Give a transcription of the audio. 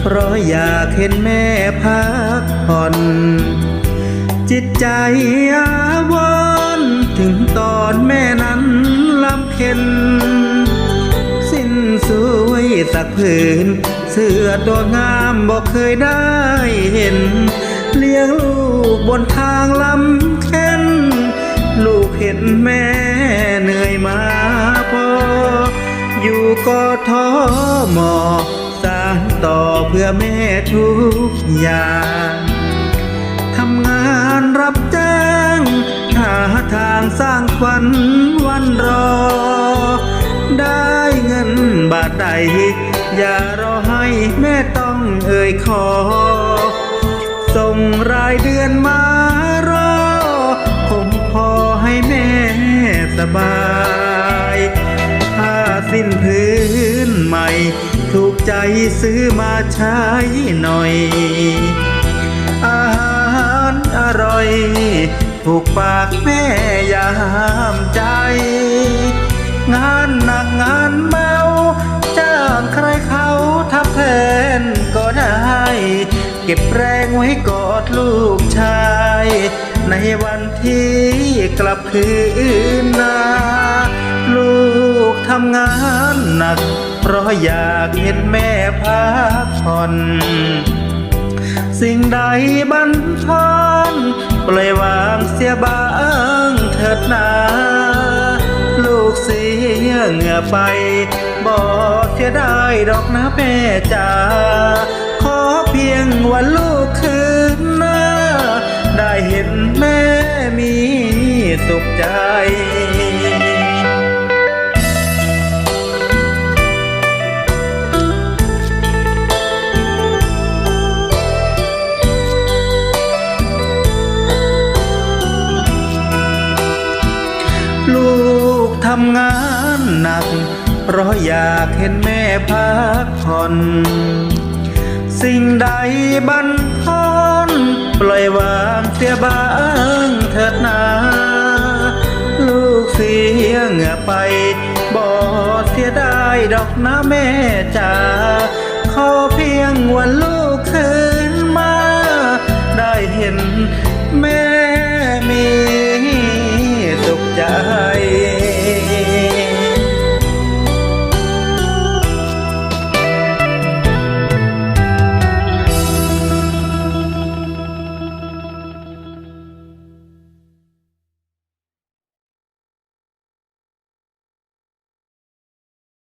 เพราะอยากเห็นแม่พักผ่อน จิตใจอาวรถึงตอนแม่นั้นลำเค็น สิ้นสวยสักผืน เสื้อตัวงามบอกเคยได้เห็น เลี้ยงลูกบนทางลำเค็น ลูกเห็นแม่เหนื่อยมาพออยู่กอทอมอ ต่อเพื่อแม่ทุกอย่างทำงานรับจ้างหาทางสร้างขวัญวันรอ ได้เงินบาทใด อย่ารอให้แม่ต้องเอ่ยขอ ส่งรายเดือนมารอ คงพอให้แม่สบาย ซื้อมาใช้หน่อย อาหารอร่อย ถูกปากแม่ยามใจ งานหนักงานเบาจ้างใครเขาทับแทนก็ได้ เก็บแรงไว้กอดลูกชาย ในวันที่กลับคืนนาลูก ทำงานหนัก เพราะอยากเห็นแม่พักผ่อนสิ่งใดบันทอนปล่อยวางเสียบ้างเถิดนาลูกเสียเหงื่อไป บอกเสียได้ดอกนะแม่จ๋าขอเพียงวันลูกคืนหน้า ได้เห็นแม่มีสุขใจำงานหนัก เพราะอยากเห็นแม่พักผ่อน สิ่งใดบันทอนปล่อยวางเสียบ้างเถิดนา ลูกเสียเหงื่อไปบอกเสียได้ดอกนะแม่จ๋าขอเพียงวันลูก